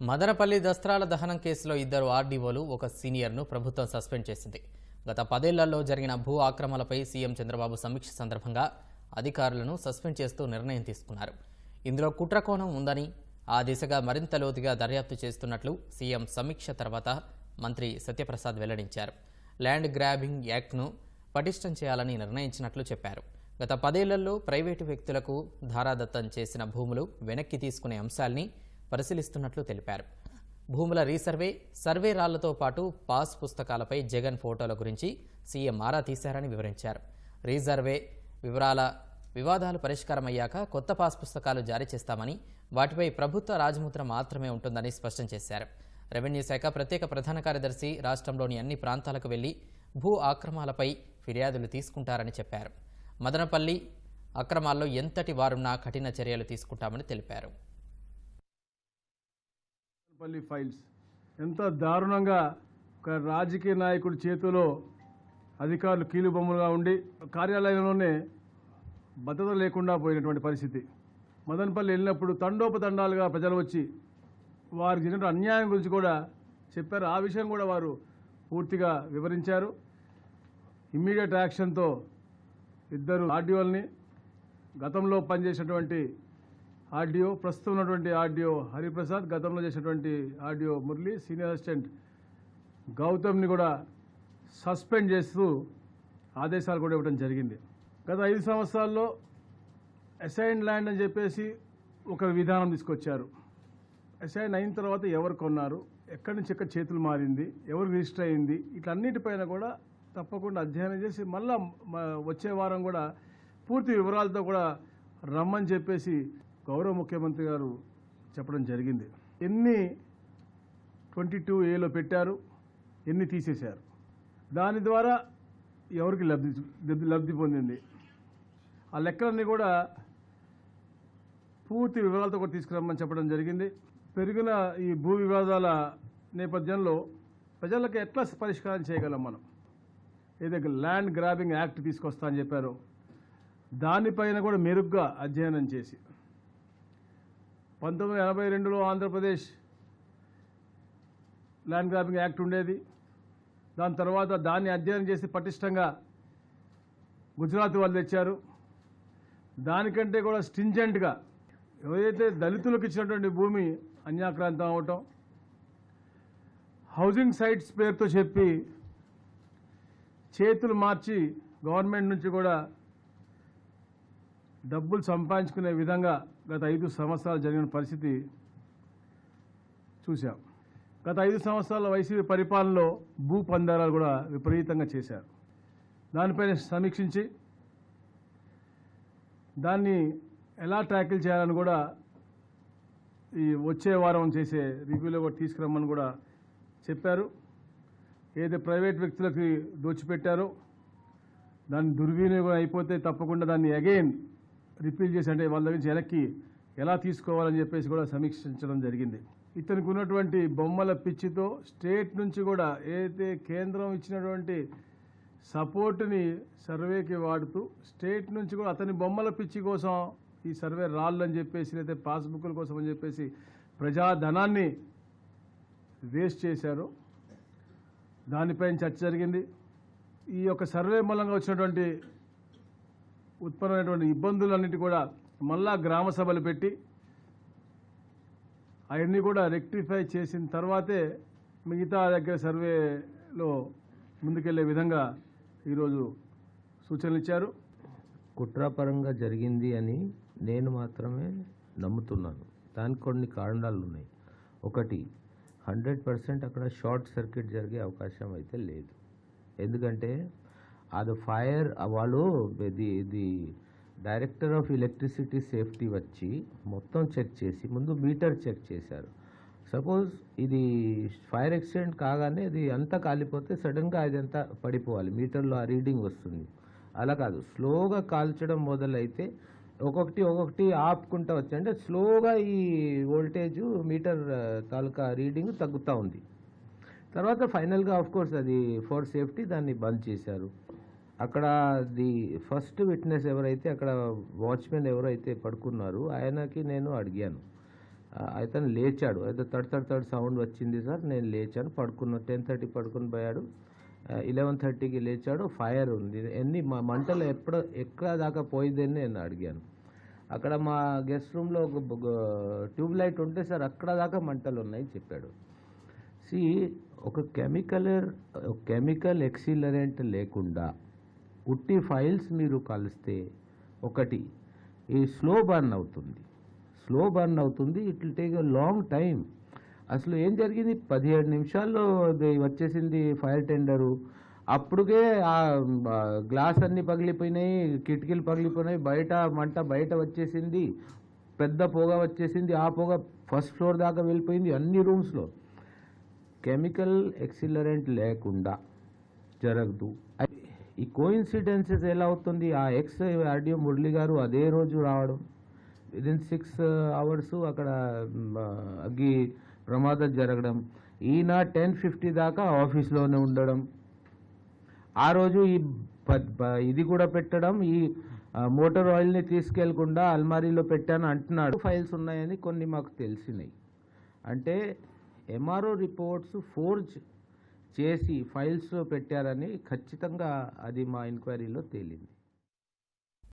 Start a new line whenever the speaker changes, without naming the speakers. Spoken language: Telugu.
మదనపల్లి దస్త్రాల దహనం కేసులో ఇద్దరు ఆర్డీఓలు ఒక సీనియర్ను ప్రభుత్వం సస్పెండ్ చేసింది. గత పదేళ్ళలో జరిగిన భూ ఆక్రమణలపై సీఎం చంద్రబాబు సమీక్ష సందర్భంగా అధికారులను సస్పెండ్ చేస్తూ నిర్ణయం తీసుకున్నారు. ఇందులో కుట్రకోణం ఉందని ఆ దిశగా మరింత లోతుగా దర్యాప్తు చేస్తున్నట్లు సీఎం సమీక్ష తర్వాత మంత్రి సత్యప్రసాద్ వెల్లడించారు. ల్యాండ్ గ్రాబింగ్ యాక్ట్ను పటిష్టం చేయాలని నిర్ణయించినట్లు చెప్పారు. గత పదేళ్ళలో ప్రైవేటు వ్యక్తులకు ధారాదత్తం చేసిన భూములు వెనక్కి తీసుకునే అంశాల్ని పరిశీలిస్తున్నట్లు తెలిపారు. భూముల రీసర్వే సర్వే రాళ్ళతో పాటు పాస్ పుస్తకాలపై జగన్ ఫోటోల గురించి సీఎం ఆరా తీశారని వివరించారు. రీసర్వే వివరాల వివాదాలు పరిష్కారమయ్యాక కొత్త పాస్ పుస్తకాలు జారీ చేస్తామని వాటిపై ప్రభుత్వ రాజముద్ర మాత్రమే ఉంటుందని స్పష్టం చేశారు. రెవెన్యూ శాఖ ప్రత్యేక ప్రధాన కార్యదర్శి రాష్ట్రంలోని అన్ని ప్రాంతాలకు వెళ్ళి భూ ఆక్రమాలపై ఫిర్యాదులు తీసుకుంటారని చెప్పారు. మదనపల్లి అక్రమాల్లో ఎంతటి వారున్నా కఠిన చర్యలు తీసుకుంటామని తెలిపారు.
పల్లి ఫైల్స్. ఎంత దారుణంగా ఒక రాజకీయ నాయకుడి చేతిలో అధికారులు కీలుబొమ్మలుగా ఉండి కార్యాలయంలోనే భద్రత లేకుండా పోయినటువంటి పరిస్థితి. మదనపల్లి వెళ్ళినప్పుడు తండోపతండాలుగా ప్రజలు వచ్చి వారికి జరిగిన అన్యాయం గురించి కూడా చెప్పారు. ఆ విషయం కూడా వారు పూర్తిగా వివరించారు. ఇమ్మీడియట్ యాక్షన్తో ఇద్దరు ఆర్డీఓల్ని గతంలో పనిచేసినటువంటి ఆర్డీఓ ప్రస్తుతం ఉన్నటువంటి ఆర్డీఓ హరిప్రసాద్ గతంలో చేసినటువంటి ఆర్డీఓ మురళి సీనియర్ అసిస్టెంట్ గౌతమ్ని కూడా సస్పెండ్ చేస్తూ ఆదేశాలు కూడా ఇవ్వడం జరిగింది. గత ఐదు సంవత్సరాల్లో అసైన్ ల్యాండ్ అని చెప్పేసి ఒక విధానం తీసుకొచ్చారు. అసైన్ అయిన తర్వాత ఎవరు కొన్నారు ఎక్కడి నుంచి ఎక్కడ చేతులు మారింది ఎవరు రిజిస్టర్ అయింది ఇట్లన్నిటిపైన కూడా తప్పకుండా అధ్యయనం చేసి మళ్ళా వచ్చే వారం కూడా పూర్తి వివరాలతో కూడా రమ్మని చెప్పేసి గౌరవ ముఖ్యమంత్రి గారు చెప్పడం జరిగింది. ఎన్ని ట్వంటీ టూ ఏలో పెట్టారు ఎన్ని తీసేశారు? దాని ద్వారా ఎవరికి లబ్ధి లబ్ధి- లబ్ధి పొందింది? ఆ లెక్కలన్నీ కూడా పూర్తి వివరాలతో కూడా తీసుకురమ్మని చెప్పడం జరిగింది. పెరిగిన ఈ భూ వివాదాల నేపథ్యంలో ప్రజలకు ఎట్లా పరిష్కారం చేయగలం మనం? ఏదైతే ల్యాండ్ గ్రాబింగ్ యాక్ట్ తీసుకొస్తా అని చెప్పారో. దానిపైన కూడా మెరుగ్గా అధ్యయనం చేసి పంతొమ్మిది ఎనభై రెండులో ఆంధ్రప్రదేశ్ ల్యాండ్ గ్రాబింగ్ యాక్ట్ ఉండేది. దాని తర్వాత దాన్ని అధ్యయనం చేసి పటిష్టంగా గుజరాత్ వాళ్ళు తెచ్చారు. దానికంటే కూడా స్టింజెంట్గా ఎవరైతే దళితులకు ఇచ్చినటువంటి భూమి అన్యాక్రాంతం అవటం హౌసింగ్ సైట్స్ పేరుతో చెప్పి చేతులు మార్చి గవర్నమెంట్ నుంచి కూడా డబ్బులు సంపాదించుకునే విధంగా గత ఐదు సంవత్సరాలు జరిగిన పరిస్థితి చూశాం. గత ఐదు సంవత్సరాల వైసీపీ పరిపాలనలో భూ పందారాలు కూడా విపరీతంగా చేశారు. దానిపైన సమీక్షించి దాన్ని ఎలా ట్యాకిల్ చేయాలని కూడా ఈ వచ్చే వారం చేసే రివ్యూలో కూడా తీసుకురమ్మని కూడా చెప్పారు. ఏదైతే ప్రైవేట్ వ్యక్తులకి దోచిపెట్టారో దాన్ని దుర్వినియోగం అయిపోతే తప్పకుండా దాన్ని అగైన్ రిపీల్ చేసి అంటే వాళ్ళ దగ్గర నుంచి వెనక్కి ఎలా తీసుకోవాలని చెప్పేసి కూడా సమీక్షించడం జరిగింది. ఇతనికి ఉన్నటువంటి బొమ్మల పిచ్చితో స్టేట్ నుంచి కూడా ఏదైతే కేంద్రం ఇచ్చినటువంటి సపోర్టుని సర్వేకి వాడుతూ స్టేట్ నుంచి కూడా అతని బొమ్మల పిచ్చి కోసం ఈ సర్వే రాళ్ళు అని చెప్పేసి లేదా పాస్బుక్ల కోసం అని చెప్పేసి ప్రజాధనాన్ని వేస్ట్ చేశారు. దానిపైన చర్చ జరిగింది. ఈ యొక్క సర్వే మూలంగా వచ్చినటువంటి ఉత్పన్నమైనటువంటి ఇబ్బందులన్నిటి కూడా మళ్ళా గ్రామ సభలు పెట్టి అవన్నీ కూడా రెక్టిఫై చేసిన తర్వాతే మిగతా దగ్గర సర్వేలో ముందుకెళ్ళే విధంగా ఈరోజు సూచనలు ఇచ్చారు.
కుట్రాపరంగా జరిగింది అని నేను మాత్రమే నమ్ముతున్నాను. దానికి కొన్ని కారణాలు ఉన్నాయి. ఒకటి హండ్రెడ్ పర్సెంట్ అక్కడ షార్ట్ సర్క్యూట్ జరిగే అవకాశం అయితే లేదు. ఎందుకంటే అది ఫైర్ వాళ్ళు ఇది ఇది డైరెక్టర్ ఆఫ్ ఎలక్ట్రిసిటీ సేఫ్టీ వచ్చి మొత్తం చెక్ చేసి ముందు మీటర్ చెక్ చేశారు. సపోజ్ ఇది ఫైర్ యాక్సిడెంట్ కాగానే ఇది అంతా కాలిపోతే సడన్గా అదంతా పడిపోవాలి. మీటర్లో ఆ రీడింగ్ వస్తుంది. అలా కాదు. స్లోగా కాల్చడం మొదలైతే ఒక్కొక్కటి ఒక్కొక్కటి ఆపుకుంటా వచ్చి అంటే స్లోగా ఈ వోల్టేజ్ మీటర్ తాలూకా రీడింగ్ తగ్గుతూ ఉంది. తర్వాత ఫైనల్గా ఆఫ్ కోర్స్ అది ఫర్ సేఫ్టీ దాన్ని బంద్ చేశారు. అక్కడ ది ఫస్ట్ విట్నెస్ ఎవరైతే అక్కడ వాచ్మెన్ ఎవరైతే పడుకున్నారు ఆయనకి నేను అడిగాను. అతను లేచాడు. అయితే థర్డ్ థర్డ్ థర్డ్ సౌండ్ వచ్చింది సార్ నేను లేచాను పడుకున్నా. టెన్ థర్టీ పడుకుని పోయాడు. ఇలెవెన్ థర్టీకి లేచాడు ఫైర్ ఉంది. ఎన్ని మా మంటలు ఎప్పుడు ఎక్కడ దాకా పోయిందని నేను అడిగాను. అక్కడ మా గెస్ట్ రూమ్లో ఒక ట్యూబ్ లైట్ ఉంటే సార్ అక్కడ దాకా మంటలు ఉన్నాయి చెప్పాడు. సి ఒక కెమికల్ కెమికల్ ఎక్సిలరెంట్ లేకుండా ఉట్టి ఫైల్స్ మీరు కలిస్తే ఒకటి ఈ స్లో బర్న్ అవుతుంది. స్లో బర్న్ అవుతుంది it will take a long time అసలు ఏం జరిగింది? పదిహేడు నిమిషాల్లో వచ్చేసింది ఫైర్ టెండరు. అప్పుడుకే ఆ గ్లాస్ అన్నీ పగిలిపోయినాయి కిటికీలు పగిలిపోయినాయి బయట మంట బయట వచ్చేసింది పెద్ద పొగ వచ్చేసింది ఆ పొగ ఫస్ట్ ఫ్లోర్ దాకా వెళ్ళిపోయింది అన్ని రూమ్స్లో. కెమికల్ ఎక్సిలరెంట్ లేకుండా జరగదు. ఈ కోయిన్సిడెన్సెస్ ఎలా అవుతుంది? ఆ ఎక్స్ ఆర్డియో మురళి గారు అదే రోజు రావడం. విదిన్ సిక్స్ అవర్స్ అక్కడ అగ్గి ప్రమాదం జరగడం. ఈయన టెన్ ఫిఫ్టీ దాకా ఆఫీస్లోనే ఉండడం. ఆ రోజు ఈ ప- ఇది కూడా పెట్టడం. ఈ మోటార్ ఆయిల్ని తీసుకెళ్ళకుండా అల్మారీలో పెట్టాను అంటున్నాడు. ఫైల్స్ ఉన్నాయని కొన్ని మాకు తెలిసినాయి. అంటే ఎంఆర్ఓ రిపోర్ట్స్ ఫోర్జ్ చేసి ఫైల్స్లో పెట్టారని ఖచ్చితంగా అది మా ఎంక్వైరీలో తేలింది.